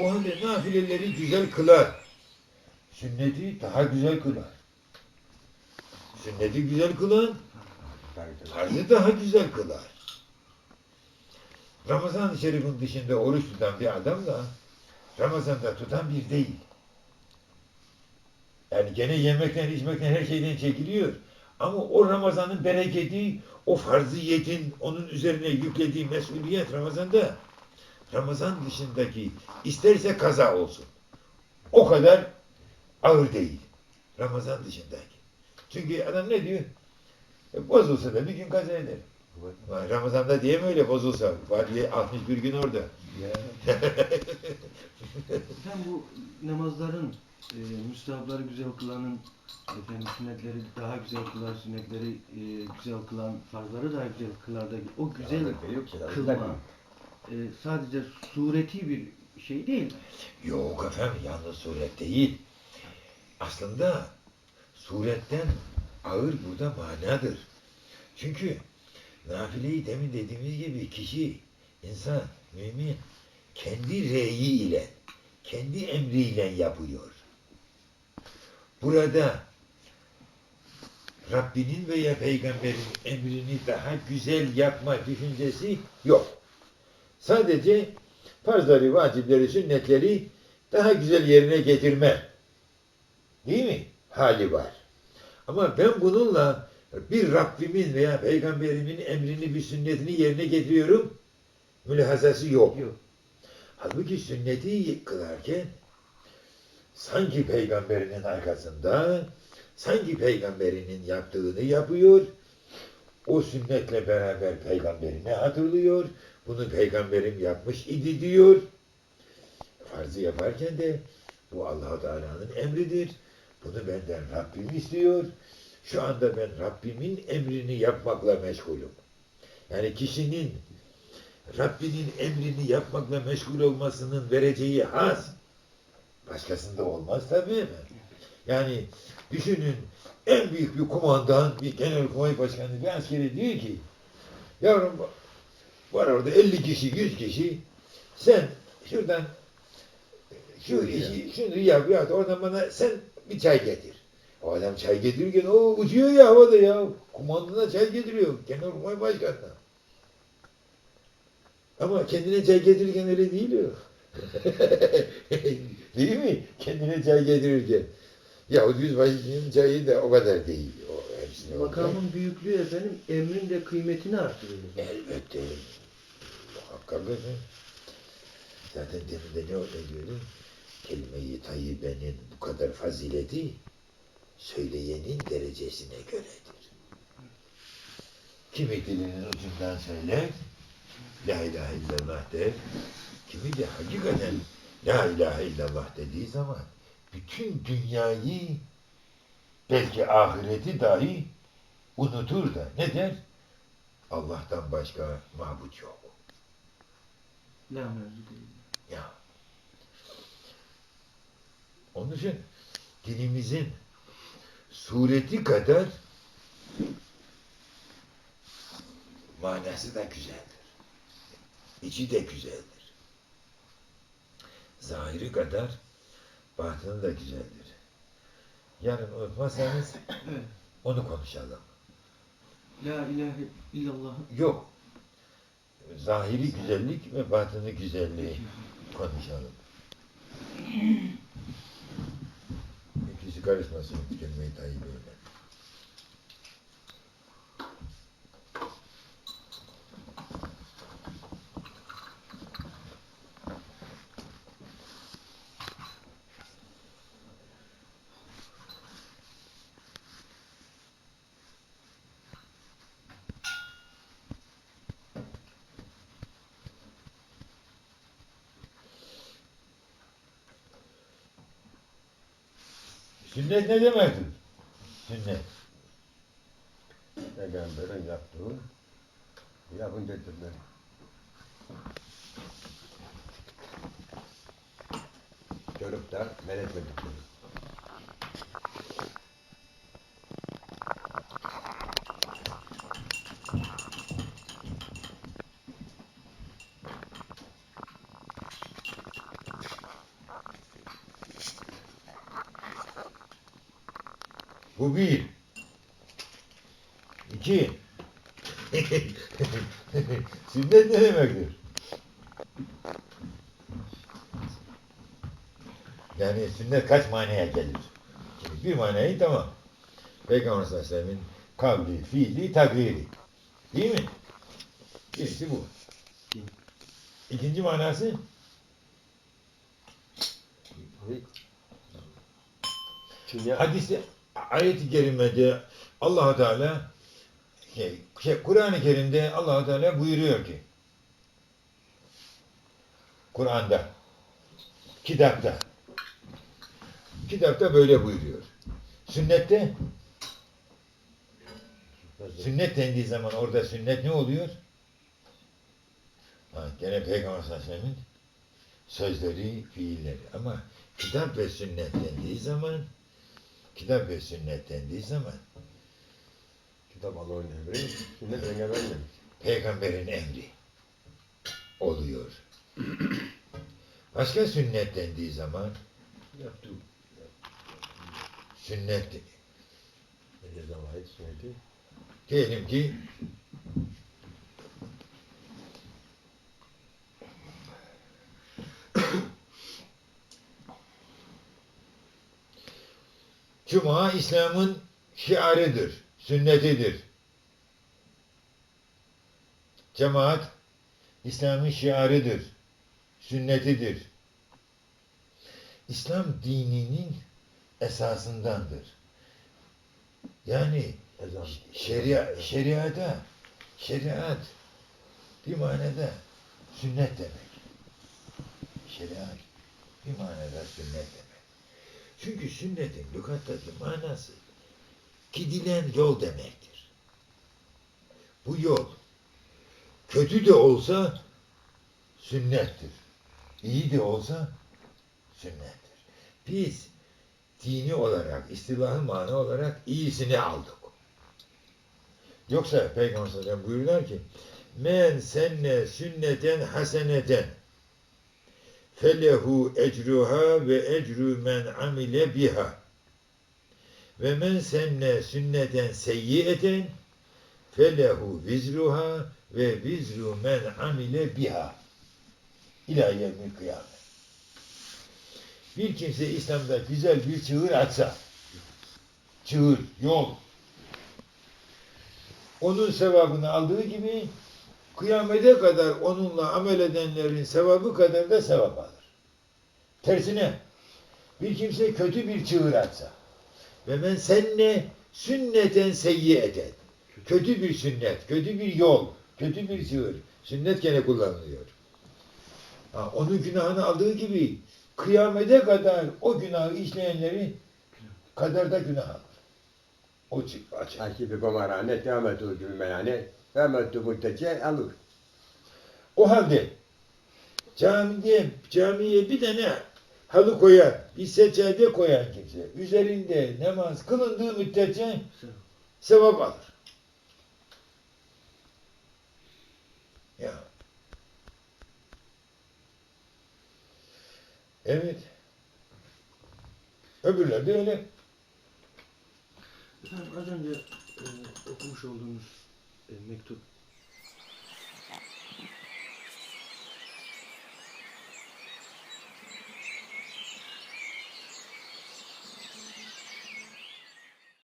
O halde nafileleri güzel kılar. Sünneti daha güzel kılar. Sünneti güzel kılan farzı daha güzel kılar. Ramazan-ı Şerif'in dışında oruç tutan bir adam da Ramazan'da tutan bir değil. Yani gene yemekten, içmekten, her şeyden çekiliyor. Ama o Ramazan'ın bereketi, o farziyetin onun üzerine yüklediği mesuliyet Ramazan'da Ramazan dışındaki isterse kaza olsun. O kadar ağır değil. Ramazan dışındaki. Çünkü adam ne diyor? E, bozulsa da bir gün kaza eder. Vay, Ramazan'da diye mi öyle bozulsa? Var diye 61 gün orada. Sen bu namazların e, müstahapları güzel kılanın efendim sünnetleri daha güzel kılar, sünnetleri e, güzel kılan, farzları daha güzel kılar da o güzel kılma e, sadece sureti bir şey değil. Yok efendim yalnız suret değil. Aslında suretten ağır burada manadır. Çünkü nafileyi demin dediğimiz gibi kişi, insan, mümin kendi reyi ile, kendi emriyle yapıyor. Burada Rabbinin veya peygamberin emrini daha güzel yapma düşüncesi yok. Sadece farzları, vacipleri, sünnetleri daha güzel yerine getirme. Değil mi? Hali var. Ama ben bununla bir Rabbimin veya peygamberimin emrini, bir sünnetini yerine getiriyorum. Mülahazası yok. Yok. Halbuki sünneti kılarken sanki peygamberinin arkasında, sanki peygamberinin yaptığını yapıyor. O sünnetle beraber peygamberini hatırlıyor. Bunu peygamberim yapmış idi diyor. Farzı yaparken de bu Allah Teala'nın emridir. Bunu benden Rabbim istiyor. Şu anda ben Rabbimin emrini yapmakla meşgulüm. Yani kişinin Rabbinin emrini yapmakla meşgul olmasının vereceği haz başkasında olmaz tabii mi? Yani düşünün en büyük bir kumandan, bir genelkurmay başkanı, bir askeri diyor ki yavrum var orada 50 kişi, 100 kişi sen şuradan şu işi, şunu yap, yap oradan bana sen bir çay getir. O adam çay getirirken o uçuyor ya havada ya. Kumandana çay getiriyor. Genelkurmay başkanına. Ama kendine çay getirirken öyle değil o. değil mi? Kendine çay getirirken. Yahut yüzbaşının çayı da o kadar değil. O Makamın büyüklüğü efendim emrin de kıymetini artırıyor. Elbette. Efendim. Zaten demin de ne orada diyordum? Kelime-i tayyibenin bu kadar fazileti söyleyenin derecesine göredir. Kimi dilinin ucundan söyler, La ilahe illallah der. Kimi de hakikaten La ilahe illallah dediği zaman bütün dünyayı belki ahireti dahi unutur da ne der? Allah'tan başka mabut yok. La mevzu değil. Ya. Onun için dilimizin sureti kadar manası da güzeldir. İçi de güzeldir. Zahiri kadar batını da güzeldir. Yarın unutmazsanız onu konuşalım. La ilahe illallah. Yok. Zahiri güzellik ve batını güzelliği konuşalım. İkisi karışmasın kelime-i tayyibeyle. Sünnet ne demektir? Sünnet. Peygamberin yaptığı yapın dediler. Görüp de men etmedikleri. Bu bir. İki. Sünnet ne demektir? Yani sünnet kaç manaya gelir? Şimdi bir manayı tamam. Peygamber sallallahu aleyhi ve sellem'in kavli, fiili, takriri. Değil mi? Birisi bu. İkinci manası hadisi ayet-i kerimede allah Teala şey, şey, Kur'an-ı Kerim'de allah Teala buyuruyor ki Kur'an'da kitapta kitapta böyle buyuruyor. Sünnette sünnet dendiği zaman orada sünnet ne oluyor? Ha, gene Peygamber sallallahu sözleri, fiilleri. Ama kitap ve sünnet dendiği zaman kitap ve sünnet dendiği zaman kitap Allah'ın emri, sünnet peygamberin emri. peygamberin emri oluyor. Başka sünnet dendiği zaman Yaptığı sünnet ne zaman sünneti. diyelim ki Cuma İslam'ın şiarıdır, sünnetidir. Cemaat İslam'ın şiarıdır, sünnetidir. İslam dininin esasındandır. Yani şeria, şeriata, şeriat bir manada sünnet demek. Şeriat bir manada sünnet demek. Çünkü sünnetin lügattaki manası gidilen yol demektir. Bu yol kötü de olsa sünnettir. İyi de olsa sünnettir. Biz dini olarak, istilahı mana olarak iyisini aldık. Yoksa Peygamber buyuruyorlar ki men senne sünneten haseneten felehu ecruha ve ecru men amile biha ve men senne sünneten seyyiyeten felehu vizruha ve vizru men amile biha ila yevmil kıyamet. Bir kimse İslam'da güzel bir çığır açsa, çığır, yol, onun sevabını aldığı gibi kıyamete kadar onunla amel edenlerin sevabı kadar da sevap alır. Tersine bir kimse kötü bir çığır atsa ve ben seninle sünneten seyyiyeten kötü bir sünnet, kötü bir yol, kötü bir çığır. Sünnet gene kullanılıyor. Ha, onun günahını aldığı gibi kıyamete kadar o günahı işleyenleri kadar da günah alır. O çık açık. Akibi komarhane, kıyamet gülmeyane, kıyamet muttece alır. O halde camide, camiye bir tane halı koyan, bir seccade koyan kimse üzerinde namaz kılındığı müddetçe sevap alır. Ya. Evet. Öbürler de öyle. Efendim az önce e, okumuş olduğunuz e, mektup